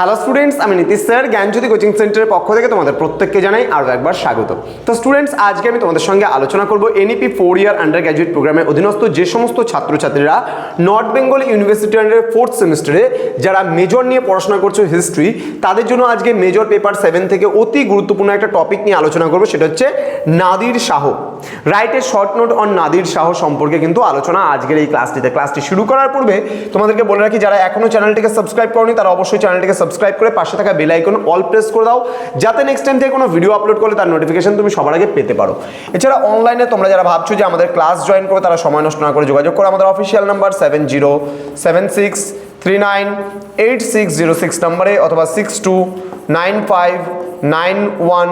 Hello students আমি Nitish sir, জ্ঞানজ্যোতি coaching সেন্টারের পক্ষ থেকে তোমাদের প্রত্যেককে জানাই আরও একবার স্বাগত তো স্টুডেন্টস আজকে আমি তোমাদের সঙ্গে আলোচনা করব NEP four year undergraduate প্রোগ্রামের অধীনস্থ যে সমস্ত ছাত্রছাত্রীরা North Bengal University under fourth সেমিস্টারে যারা মেজর নিয়ে পড়াশোনা করছ হিস্ট্রি তাদের জন্য আজকে মেজর পেপার সেভেন থেকে অতি গুরুত্বপূর্ণ একটা টপিক নিয়ে আলোচনা করব, সেটা হচ্ছে Nadir Shah. Right a short note on Nadir Shah সম্পর্কে কিন্তু আলোচনা আজকের এই ক্লাসটিতে ক্লাসটি শুরু করার পূর্বে তোমাদেরকে বলে রাখি, যারা এখনও চ্যানেলটিকে সাবস্ক্রাইব করনি, তারা অবশ্যই চ্যানেলটিকে সাবস্ক্রাইব করে পাশে থাকা বেল আইকন অল প্রেস করে দাও, যাতে নেক্সট টাইম থেকে কোনো ভিডিও আপলোড করলে তার নোটিফিকেশন তুমি সবার আগে পেতে পারো। এছাড়া অনলাইনে তোমরা যারা ভাবছ যে আমাদের ক্লাস জয়েন করে তারা সময় নষ্ট না করে যোগাযোগ করো। আমাদের official number seven zero seven six three nine eight six zero six নাম্বারে অথবা six two nine five nine one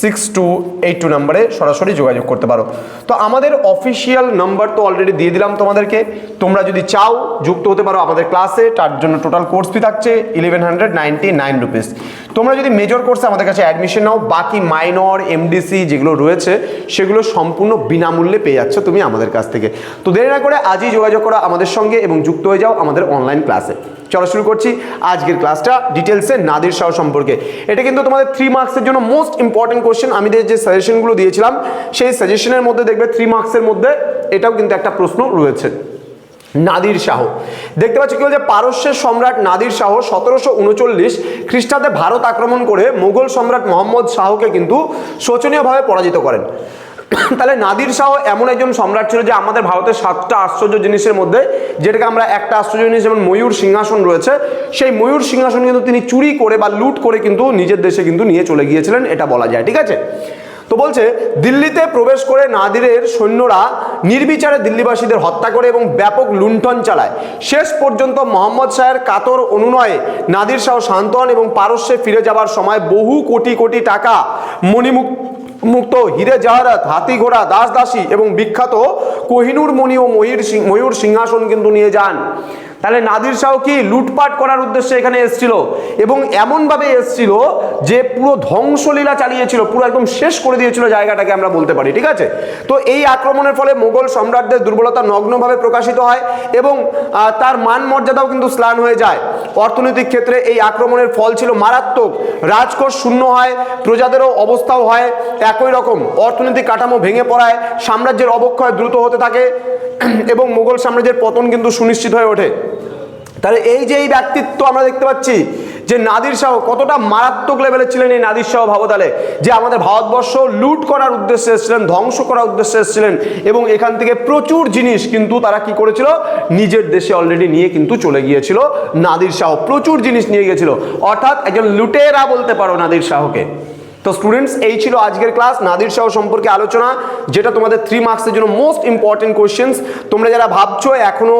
six two eight two নাম্বারে সরাসরি যোগাযোগ করতে পারো। তো আমাদের অফিসিয়াল নাম্বার তো অলরেডি দিয়ে দিলাম তোমাদেরকে। তোমরা যদি চাও যুক্ত হতে পারো আমাদের ক্লাসে, তার জন্য টোটাল কোর্স ফি থাকছে eleven hundred ninety nine rupees তোমরা যদি মেজর কোর্সে আমাদের কাছে অ্যাডমিশন নাও, বাকি মাইনর এমডিসি যেগুলো রয়েছে, সেগুলো সম্পূর্ণ বিনামূল্যে পেয়ে যাচ্ছ তুমি আমাদের কাছ থেকে। তো দেরি না করে আজই যোগাযোগ করো আমাদের সঙ্গে এবং যুক্ত হয়ে যাও আমাদের অনলাইন ক্লাসে চলো শুরু করছি আজকের ক্লাসটা ডিটেলসে নাদির শাহ সম্পর্কে। এটা কিন্তু তোমাদের থ্রি মার্কসের জন্য মোস্ট ইম্পর্টেন্ট কোয়েশ্চেন আমি যে সাজেশনগুলো দিয়েছিলাম, সেই সাজেশনের মধ্যে দেখবে থ্রি মার্কসের মধ্যে এটাও কিন্তু একটা প্রশ্ন রয়েছে। নাদির শাহ। দেখতে পাচ্ছ কি বলছে? পারস্যের সম্রাট নাদির শাহ সতেরোশো উনচল্লিশ খ্রিস্টাব্দে ভারত আক্রমণ করে মোগল সম্রাট মোহাম্মদ শাহকে কিন্তু শোচনীয়ভাবে পরাজিত করেন। তাহলে নাদির শাহ এমন একজন সম্রাট ছিল যে আমাদের ভারতের সাতটা আশ্চর্য জিনিসের মধ্যে, যেটাকে আমরা একটা আশ্চর্য জিনিস যেমন ময়ূর সিংহাসন রয়েছে, সেই ময়ূর সিংহাসন কিন্তু তিনি চুরি করে বা লুট করে কিন্তু নিজের দেশে কিন্তু নিয়ে চলে গিয়েছিলেন, এটা বলা যায়, ঠিক আছে? তো বলছে, দিল্লিতে প্রবেশ করে নাদিরের সৈন্যরা নির্বিচারে দিল্লিবাসীদের হত্যা করে এবং ব্যাপক লুণ্ঠন চালায়। শেষ পর্যন্ত মোহাম্মদ শাহের কাতর অনুনয়ে নাদির শাহ শান্ত হন এবং পারস্যে ফিরে যাবার সময় বহু কোটি কোটি টাকা মণিমুখ মুক্ত হিরে জাহারাত, হাতি ঘোড়া, দাস দাসী এবং বিখ্যাত কোহিনুর মণি ও ময়ূর ময়ূর সিংহাসন কিন্তু নিয়ে যান। তাহলে নাদির শাহ কি লুটপাট করার উদ্দেশ্যে এখানে এসেছিল? এবং এমনভাবে এসেছিল যে পুরো ধ্বংসলীলা চালিয়েছিল, পুরো একদম শেষ করে দিয়েছিল জায়গাটাকে আমরা বলতে পারি, ঠিক আছে? তো এই আক্রমণের ফলে মোগল সম্রাটদের দুর্বলতা নগ্নভাবে প্রকাশিত হয় এবং তার মান মর্যাদাও কিন্তু স্লান হয়ে যায়। অর্থনৈতিক ক্ষেত্রে এই আক্রমণের ফল ছিল মারাত্মক। রাজকোষ শূন্য হয়, প্রজাদেরও অবস্থাও হয় একই রকম। অর্থনৈতিক কাঠামো ভেঙে পড়ায় সাম্রাজ্যের অবক্ষয় দ্রুত হতে থাকে। এবং মোগল সাম্রাজ্যের পতন কিন্তু সুনিশ্চিত হয়ে ওঠে। তাহলে এই যে এই ব্যক্তিত্ব আমরা দেখতে পাচ্ছি যে নাদির শাহ কতটা মারাত্মক লেভেলের ছিলেন এই নাদির শাহ ভাবতালে, যে আমাদের ভারতবর্ষ লুট করার উদ্দেশ্যে এসেছিলেন, ধ্বংস করার উদ্দেশ্যে এসেছিলেন এবং এখান থেকে প্রচুর জিনিস কিন্তু তারা কি করেছিল? নিজের দেশে অলরেডি নিয়ে কিন্তু চলে গিয়েছিল। নাদির শাহ প্রচুর জিনিস নিয়ে গিয়েছিল। অর্থাৎ একজন লুটেরা বলতে পারো নাদির শাহকে। তো স্টুডেন্টস এই ছিল আজকের ক্লাস নাদির শাহ সম্পর্কে আলোচনা, যেটা তোমাদের থ্রি মার্কসের জন্য মোস্ট ইম্পর্টেন্ট কোয়েশ্চেন্স তোমরা যারা ভাবছ এখনও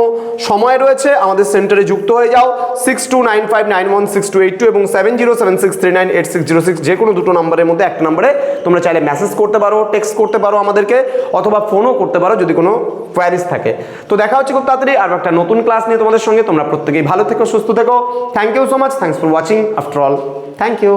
সময় রয়েছে, আমাদের সেন্টারে যুক্ত হয়ে যাও। Six two nine five nine one six two eight two এবং seven zero seven six three nine eight six zero six যে কোনো দুটো নম্বরের মধ্যে একটা নম্বরে তোমরা চাইলে মেসেজ করতে পারো টেক্সট করতে পারো আমাদেরকে, অথবা ফোনও করতে পারো যদি কোনো কোয়ারিজ থাকে। তো দেখা হচ্ছে খুব তাড়াতাড়ি আর একটা নতুন ক্লাস নিয়ে তোমাদের সঙ্গে। তোমরা প্রত্যেকেই ভালো থেকো, সুস্থ থেকো। Thank you so much thanks for watching after all thank you